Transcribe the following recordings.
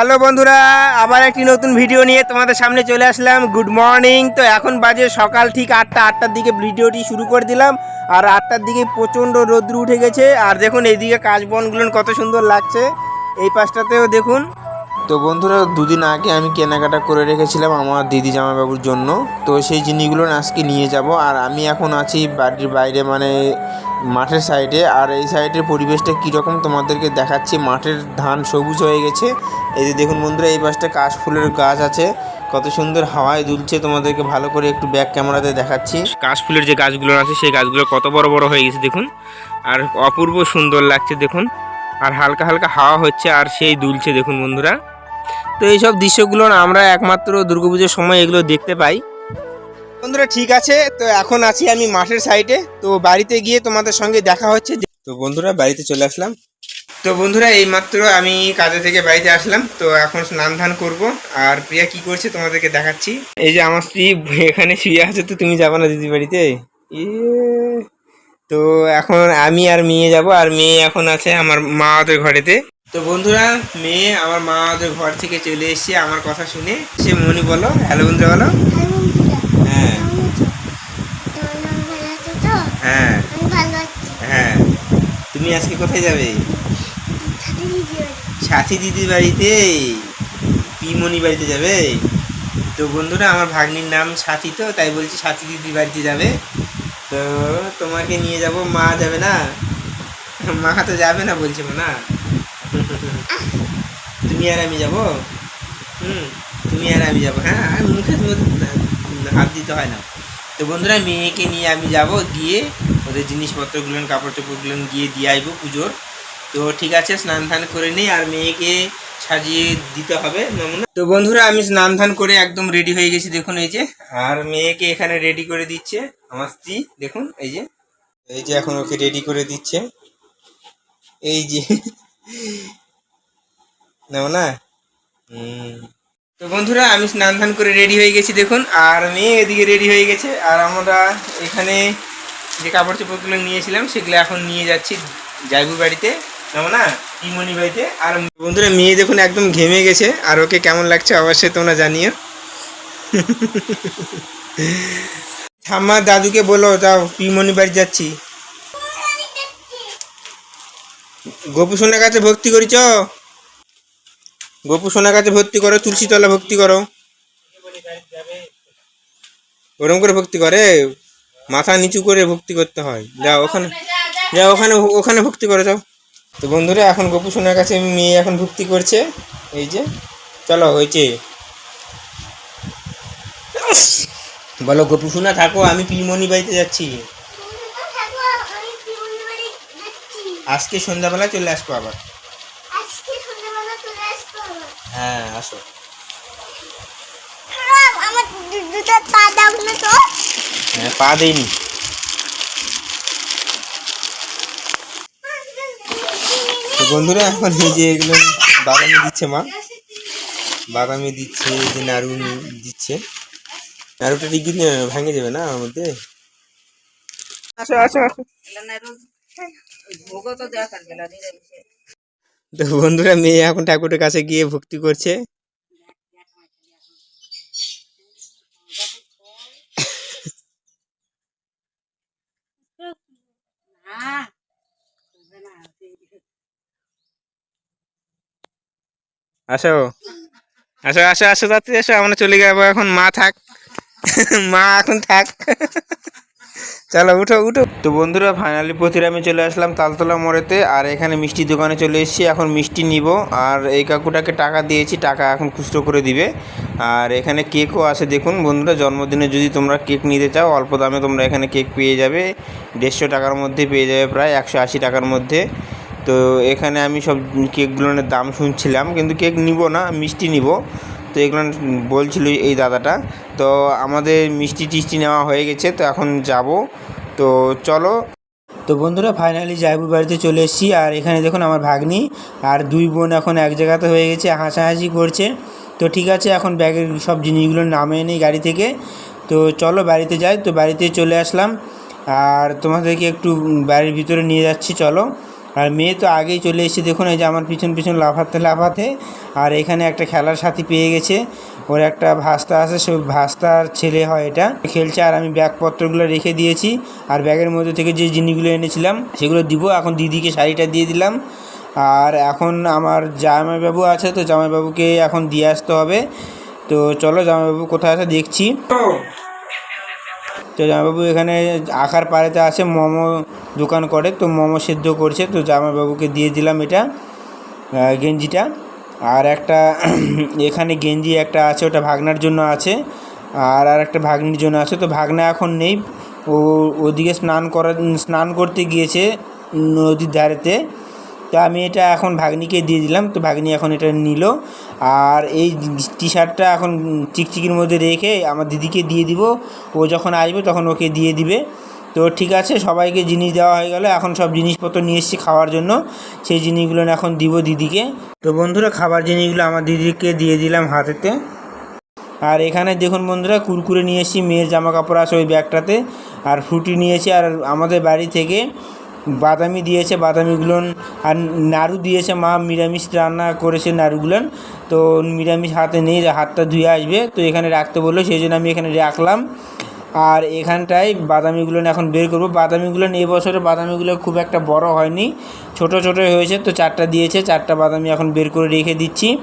Hello বন্ধুরা, আবার একটি নতুন ভিডিও নিয়ে তোমাদের সামনে চলে আসলাম। গুড মর্নিং তো এখন বাজে সকাল ঠিক আটটা, আটটার দিকে ভিডিওটি শুরু করে দিলাম। আর আটটার দিকে প্রচণ্ড রোদ্র উঠে গেছে। আর দেখুন, এইদিকে কাশ বনগুলো কত সুন্দর লাগছে। এই পাশটাতেও দেখুন তো বন্ধুরা, দুদিন আগে আমি কেনাকাটা করে রেখেছিলাম আমার দিদি জামাইবাবুর জন্য। তো সেই জিনিসগুলো আজকে নিয়ে যাব। আর আমি এখন আছি বাড়ির বাইরে মানে মাঠের সাইডে আর এই সাইডের পরিবেশটা কীরকম তোমাদেরকে দেখাচ্ছি। মাঠের ধান সবুজ হয়ে গেছে। এই যে দেখুন বন্ধুরা, এই পাশটা কাশ ফুলের গাছ আছে। কত সুন্দর হাওয়ায় দুলছে। তোমাদেরকে ভালো করে একটু ব্যাক ক্যামেরাতে দেখাচ্ছি। কাশফুলের যে গাছগুলো আছে, সেই গাছগুলো কত বড় বড় হয়ে গেছে, দেখুন। আর অপূর্ব সুন্দর লাগছে, দেখুন। আর হালকা হালকা হাওয়া হচ্ছে, আর সেই দুলছে, দেখুন বন্ধুরা। তো এইসব দৃশ্যগুলো আমরা একমাত্র দুর্গাপুজোর সময় এগুলো দেখতে পাই। বন্ধুরা ঠিক আছে তো এখন আছি আমি মাঠের সাইডে। তো বাড়িতে গিয়ে তোমাদের সঙ্গে দেখা হচ্ছে তো বন্ধুরা বাড়িতে চলে আসলাম। তো বন্ধুরা এইমাত্র আমি কাজে থেকে বাড়িতে আসলাম। তো এখন স্নান ধান করব। আর প্রিয়া কি করছে তোমাদেরকে দেখাচ্ছি। এই যে আমার স্ত্রী এখানে শুয়ে আছে তো তুমি যাবে না দিদি বাড়িতে? ইয়ে। তো এখন আমি আর মেয়ে যাব। আর মেয়ে এখন আছে আমার মা ওদের ঘরেতে। তো বন্ধুরা, মেয়ে আমার মা ওদের ঘর থেকে চলে এসেছে আমার কথা শুনে সে মনি বলো, হ্যালো বন্ধুরা বলো। হ্যাঁ। হ্যাঁ। হ্যাঁ। তুমি আজকে কোথায় যাবে? সাথী দিদির বাড়িতে। পিমনি বাড়িতে যাবে। তো বন্ধুরা, আমার ভাগ্নির নাম সাথী তো, তাই বলছি সাথী দিদির বাড়িতে যাবে। তো তোমাকে নিয়ে যাব, মা যাবে না? মা তো যাবে না বলছে না? তুমি আর আমি যাব? হুম। তুমি আর আমি যাব হ্যাঁ? আর মুখে হাত দিতে হয় না। তো বন্ধুরা মেয়েকে নিয়ে আমি যাব গিয়ে ওদের জিনিসপত্রগুলো কাপড় চোপড়গুলো গিয়ে দিয়ে আসব পুজোর। তো ঠিক আছে স্নান ধান করে নিই আর মেয়েকে সাজিয়ে দিতে হবে মামুনা তো বন্ধুরা আমি স্নান ধান করে একদম রেডি হয়ে গেছি দেখুন এই যে। আর মেয়েকে এখানে রেডি করে দিচ্ছে আমার স্ত্রী দেখুন এই যে। এই যে এখন ওকে রেডি করে দিচ্ছে। এই যে নাও না? তো বন্ধুরা আমি স্নান ধান করে রেডি হয়ে গেছি দেখুন। আর মেয়ে এদিকে রেডি হয়ে গেছে। আর আমরা এখানে যে কাপড় চোপড়গুলো নিয়েছিলাম সেগুলো এখন নিয়ে যাচ্ছি জাইবু বাড়িতে। নাও না? ইমনি বাড়িতে। আর বন্ধুরা মেয়ে দেখুন একদম ঘেমে গেছে। আর ওকে কেমন লাগছে অবশ্যই তোমরা জানিও। ঠাম্মা দাদুকে বলো যাও পিমনি বাড়ি যাচ্ছি। গোপু সোনার কাছে ভক্তি করিছ? গোপু সোনার কাছে ভর্তি করো তুলসীতলা ভক্তি করো। ওরম করে ভক্তি করে মাথা নিচু করে ভক্তি করতে হয়। যা ওখানে যা ওখানে ওখানে ভক্তি করে যাও। তো বন্ধুরা এখন গোপু সোনার কাছে মেয়ে এখন ভক্তি করছে। এই যে চলো হয়েছে বলো গোপু সোনা থাকো আমি পিমনি বাড়িতে যাচ্ছি। আজকে সন্ধ্যাবেলা চলে আসব আবার। হ্যাঁ আসো। আমার দুটো পা দাও না তো। হ্যাঁ পা দেয়নি তো বন্ধুরা এখন এই যে এগুলো বাদামি দিচ্ছে মা। বাদামি দিচ্ছে এই যে নাড়ু দিচ্ছে। নাড়ুটা ডিগ্রি ভাঙে যাবে না আমার মধ্যে? আসো আসো আসো। তো বন্ধুরা, মেয়ে এখন ঠাকুরের কাছে গিয়ে ভক্তি করছে। আসো। আসো আসো আসো এসো আমরা চলে যাব এখন। মা থাক। মা এখন থাক। চলো, উঠো উঠো। তো বন্ধুরা ফাইনালি প্রতিরামে চলে আসলাম তালতলা মোড়েতে, আর এখানে মিষ্টি দোকানে চলে এসেছি। এখন মিষ্টি নিব, আর এই কাকুটাকে টাকা দিয়েছি, টাকা এখন খুচরো করে দিবে। আর এখানে কেকও আছে, দেখুন বন্ধুরা, জন্মদিনে যদি তোমরা কেক নিতে চাও, অল্প দামে তোমরা এখানে কেক পেয়ে যাবে। দেড়শো টাকার মধ্যে পেয়ে যাবে প্রায়, একশো আশি টাকার মধ্যে। তো এখানে আমি সব কেকগুলোর দাম শুনছিলাম, কিন্তু কেক নিব না, মিষ্টি নিব। তো এগুলো বলছিল এই দাদাটা। তো আমাদের মিষ্টি টিষ্টি নেওয়া হয়ে গেছে, তো এখন যাব। তো চলো। তো বন্ধুরা ফাইনালি জাইবুর বাড়িতে চলে এসেছি। আর এখানে দেখুন আমার ভাগ্নি আর দুই বোন এখন এক জায়গাতে হয়ে গেছে, হাসাহাসি করছে। তো ঠিক আছে, এখন ব্যাগের সব জিনিসগুলো নামিয়ে নেই গাড়ি থেকে। তো চলো বাড়িতে যাই। তো বাড়িতে চলে আসলাম। আর তোমাদেরকে একটু বাড়ির ভিতরে নিয়ে যাচ্ছি, চলো। আর মেয়ে তো আগেই চলে এসেছে, দেখুন এই যে আমার পিছন পিছন লাফাতে লাফাতে, আর এখানে একটা খেলার সাথী পেয়ে গেছে। ওর একটা ভাস্তা আছে, সে ভাস্তার ছেলে হয় এটা। খেলছে আর আমি ব্যাগপত্রগুলো রেখে দিয়েছি, আর ব্যাগের মধ্যে থেকে যে জিনিসগুলো এনেছিলাম, সেগুলো দিব। এখন দিদিকে শাড়িটা দিয়ে দিলাম। আর এখন আমার জামাইবাবু আছে, তো জামাইবাবুকে এখন দিয়ে আসতে হবে। তো চলো জামাইবাবু কোথায় আছে দেখছি। তো জামাইবাবু এখানে আঁকার পাড়েতে আছে মোমো দোকান করে, তো মোমো সেদ্ধ করছে, তো জামাইবাবুকে দিয়ে দিলাম এটা গেঞ্জিটা। আর একটা এখানে গেঞ্জি একটা আছে, ওটা ভাগনার জন্য আছে, আর আর একটা ভাগ্নির জন্য আছে, তো ভাগনা এখন নেই। ও, ওদিকে স্নান করা স্নান করতে গিয়েছে নদীর ধারেতে তো আমি এটা এখন ভাগ্নিকে দিয়ে দিলাম। তো ভাগ্নি এখন এটা নিল। আর এই টি শার্টটা এখন চিকচিকির মধ্যে রেখে আমার দিদিকে দিয়ে দিব। ও যখন আসবে তখন ওকে দিয়ে দিবে। তো ঠিক আছে, সবাইকে জিনিস দেওয়া হয়ে গেল। এখন সব জিনিসপত্র নিয়ে এসেছি খাওয়ার জন্য। সেই জিনিসগুলো এখন দিব দিদিকে। তো বন্ধুরা, খাবার জিনিসগুলো আমার দিদিকে দিয়ে দিলাম হাতেতে। আর এখানে দেখুন বন্ধুরা, কুরকুরে নিয়ে এসেছি, মেয়ের জামা কাপড় আছে ওই ব্যাগটাতে। আর ফ্রুটি নিয়েছি আর আমাদের বাড়ি থেকে বাদামি দিয়েছে বাদামিগুলো আর নাড়ু দিয়েছে মা, নিরামিষ রান্না করেছে নাড়ুগুলোন। তো নিরামিষ হাতে নেই, হাতটা ধুয়ে আসবে। তো এখানে রাখতে বলল, সেই জন্য আমি এখানে রাখলাম। আর এখানটায় বাদামিগুলো এখন বের করব। বাদামিগুলো এই বছরে বাদামিগুলো খুব একটা বড় হয়নি, ছোট ছোট হয়েছে। তো চারটা দিয়েছে, চারটা বাদামি এখন বের করে রেখে দিচ্ছি।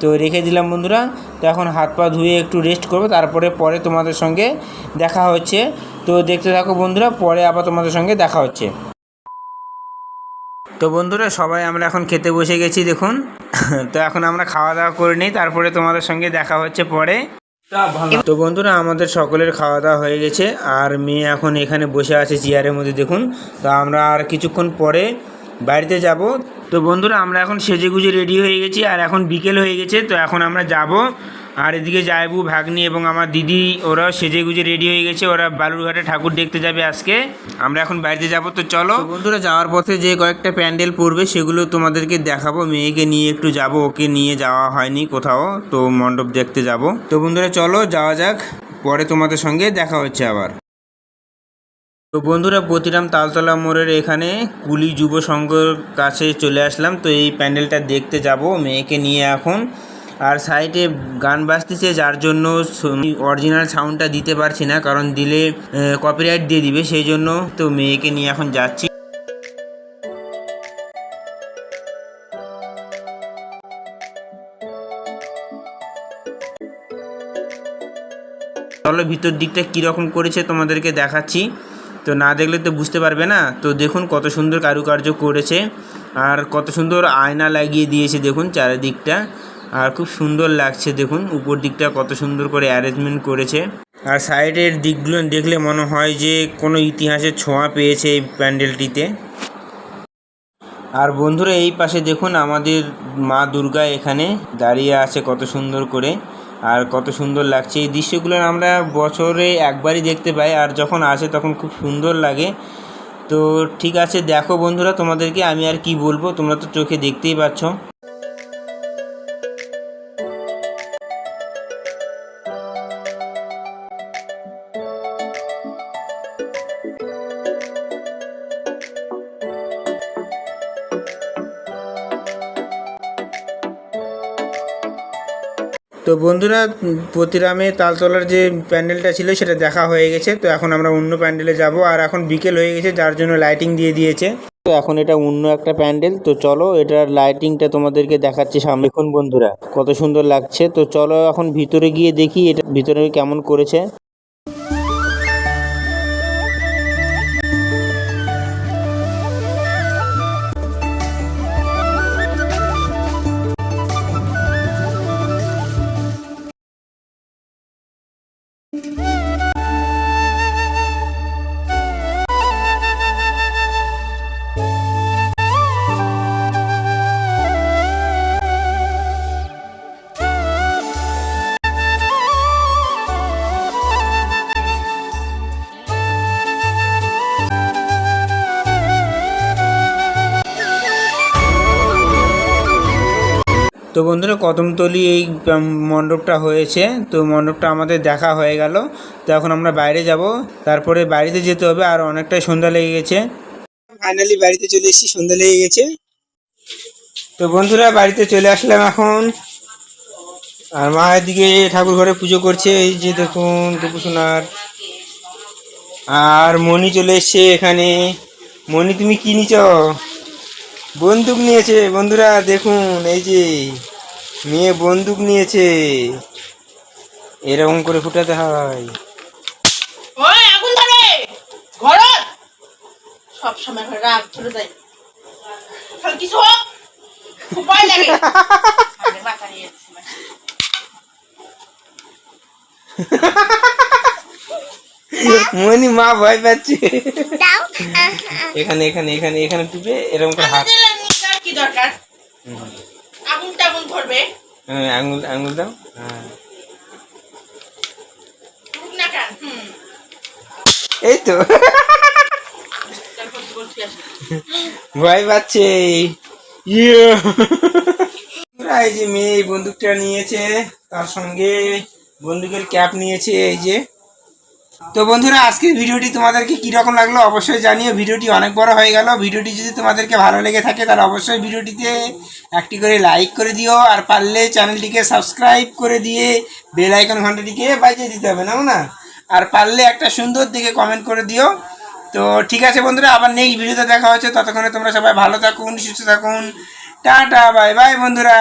তো রেখে দিলাম বন্ধুরা। তো এখন হাত পা ধুয়ে একটু রেস্ট করব। তারপরে পরে তোমাদের সঙ্গে দেখা হচ্ছে। তো দেখতে থাকো বন্ধুরা, পরে আবার তোমাদের সঙ্গে দেখা হচ্ছে। তো বন্ধুরা, সবাই আমরা এখন খেতে বসে গেছি, দেখুন। তো এখন আমরা খাওয়া দাওয়া করে নিই, তারপরে তোমাদের সঙ্গে দেখা হচ্ছে পরে। তো বন্ধুরা, আমাদের সকলের খাওয়া দাওয়া হয়ে গেছে, আর মেয়ে এখন এখানে বসে আছে চেয়ারের মধ্যে, দেখুন। তো আমরা আর কিছুক্ষণ পরে বাড়িতে যাব। তো বন্ধুরা, আমরা এখন সেজে গুজে রেডি হয়ে গেছি, আর এখন বিকেল হয়ে গেছে, তো এখন আমরা যাব আর এদিকে জায়বু ভাগ্নি এবং আমার দিদি ওরা সেজে গুজে রেডি হয়ে গেছে। ওরা বালুরঘাটে ঠাকুর দেখতে যাবে আজকে। আমরা এখন বাড়িতে যাব, তো চলো। বন্ধুরা, যাওয়ার পথে যে কয়েকটা প্যান্ডেল পড়বে, সেগুলো তোমাদেরকে দেখাবো। মেয়েকে নিয়ে একটু যাব, ওকে নিয়ে যাওয়া হয়নি কোথাও, তো মণ্ডপ দেখতে যাব। তো বন্ধুরা, চলো, যাওয়া যাক। পরে তোমাদের সঙ্গে দেখা হচ্ছে আবার। তো বন্ধুরা, প্রতিরাম তালতলা মোড়ের এখানে কুলি যুব সংঘর কাছে চলে আসলাম। তো এই প্যান্ডেলটা দেখতে যাব, মেয়েকে নিয়ে এখন। আর সাইডে গান বাজতেছে, যার জন্য অরিজিনাল সাউন্ডটা দিতে পারছি না, কারণ দিলে কপিরাইট দিয়ে দিবে, সেই জন্য তো মেয়েকে নিয়ে এখন যাচ্ছি। চলো ভিতর দিকটা কীরকম করেছে তোমাদেরকে দেখাচ্ছি। তো না দেখলে তো বুঝতে পারবে না। তো দেখুন কত সুন্দর কারুকার্য করেছে, আর কত সুন্দর আয়না লাগিয়ে দিয়েছে, দেখুন চারিদিকটা। আর খুব সুন্দর লাগছে, দেখুন। উপর দিকটা কত সুন্দর করে অ্যারেঞ্জমেন্ট করেছে। আর সাইডের দিকগুলো দেখলে মনে হয় যে কোনো ইতিহাসের ছোঁয়া পেয়েছে এই প্যান্ডেলটিতে। আর বন্ধুরা, এই পাশে দেখুন আমাদের মা দুর্গা এখানে দাঁড়িয়ে আছে কত সুন্দর করে। আর কত সুন্দর লাগছে। এই দৃশ্যগুলো আমরা বছরে একবারই দেখতে পাই, আর যখন আসে তখন খুব সুন্দর লাগে। তো ঠিক আছে, দেখো বন্ধুরা, তোমাদেরকে আমি আর কি বলব, তোমরা তো চোখে দেখতেই পাচ্ছ। তো বন্ধুরা, প্রতিরামে তালতলার যে প্যান্ডেলটা ছিল সেটা দেখা হয়ে গেছে। তো এখন আমরা অন্য প্যান্ডেলে যাব আর এখন বিকেল হয়ে গেছে, যার জন্য লাইটিং দিয়ে দিয়েছে। তো এখন এটা অন্য একটা প্যান্ডেল, তো চলো এটার লাইটিংটা তোমাদেরকে দেখাচ্ছি সামনে। এখন বন্ধুরা, কত সুন্দর লাগছে। তো চলো এখন ভিতরে গিয়ে দেখি এটা ভিতরে কেমন করেছে। তো বন্ধুরা কদমতলি এই মণ্ডপটা হয়েছে। তো মণ্ডপটা আমাদের দেখা হয়ে গেল। তো এখন আমরা বাইরে যাব। তারপরে বাড়িতে যেতে হবে আর অনেকটাই সন্ধ্যা লেগে গেছে। ফাইনালি বাড়িতে চলে এসেছি সন্ধ্যা লেগে গেছে। তো বন্ধুরা বাড়িতে চলে আসলাম এখন। আর মা এদিকে ঠাকুর ঘরে পুজো করছে এই যে দেখুন গোপুসোনার আর মণি চলে এসছে এখানে। মণি তুমি কি নিছ বন্দুক নিয়েছে। বন্ধুরা দেখুন এই যে মেয়ে বন্দুক নিয়েছে। এরকম করে ফুটাতে হয়। ওই আগুন ধরে! ঘরত! সব সময় ঘরে রাগ ধরে যায়। তাহলে কিছু হোক খুব ভয় লাগে মাথা নিয়ে যাচ্ছে, মাথা। মনি মা ভয় পাচ্ছে। এখানে এখানে এখানে এখানে টিপে এরকম করে হাত কি দরকার? আগুন টাগুন ধরবে? হ্যাঁ, আঙুল আঙুল দাও। হ্যাঁ। ঢুক না কেন? হুম। এই তো। ভয় পাচ্ছে। ইয়ে। এই যে মেয়ে এই বন্দুকটা নিয়েছে তার সঙ্গে বন্দুকের ক্যাপ নিয়েছে এই যে। তো বন্ধুরা আজকের ভিডিওটি তোমাদেরকে কীরকম লাগল অবশ্যই জানিও। ভিডিওটি অনেক বড় হয়ে গেল। ভিডিওটি যদি তোমাদেরকে ভালো লেগে থাকে, তাহলে অবশ্যই ভিডিওটিতে একটি করে লাইক করে দিও। আর পারলে চ্যানেলটিকে সাবস্ক্রাইব করে দিয়ে বেল আইকন ঘন্টাটিকে বাজিয়ে দিতে হবে, না না আর পারলে একটা সুন্দর দিকে কমেন্ট করে দিও। তো ঠিক আছে বন্ধুরা, আবার নেক্সট ভিডিওতে দেখা হচ্ছে। ততক্ষণে তোমরা সবাই ভালো থাকুন, সুস্থ থাকুন। টাটা বাই বাই বন্ধুরা।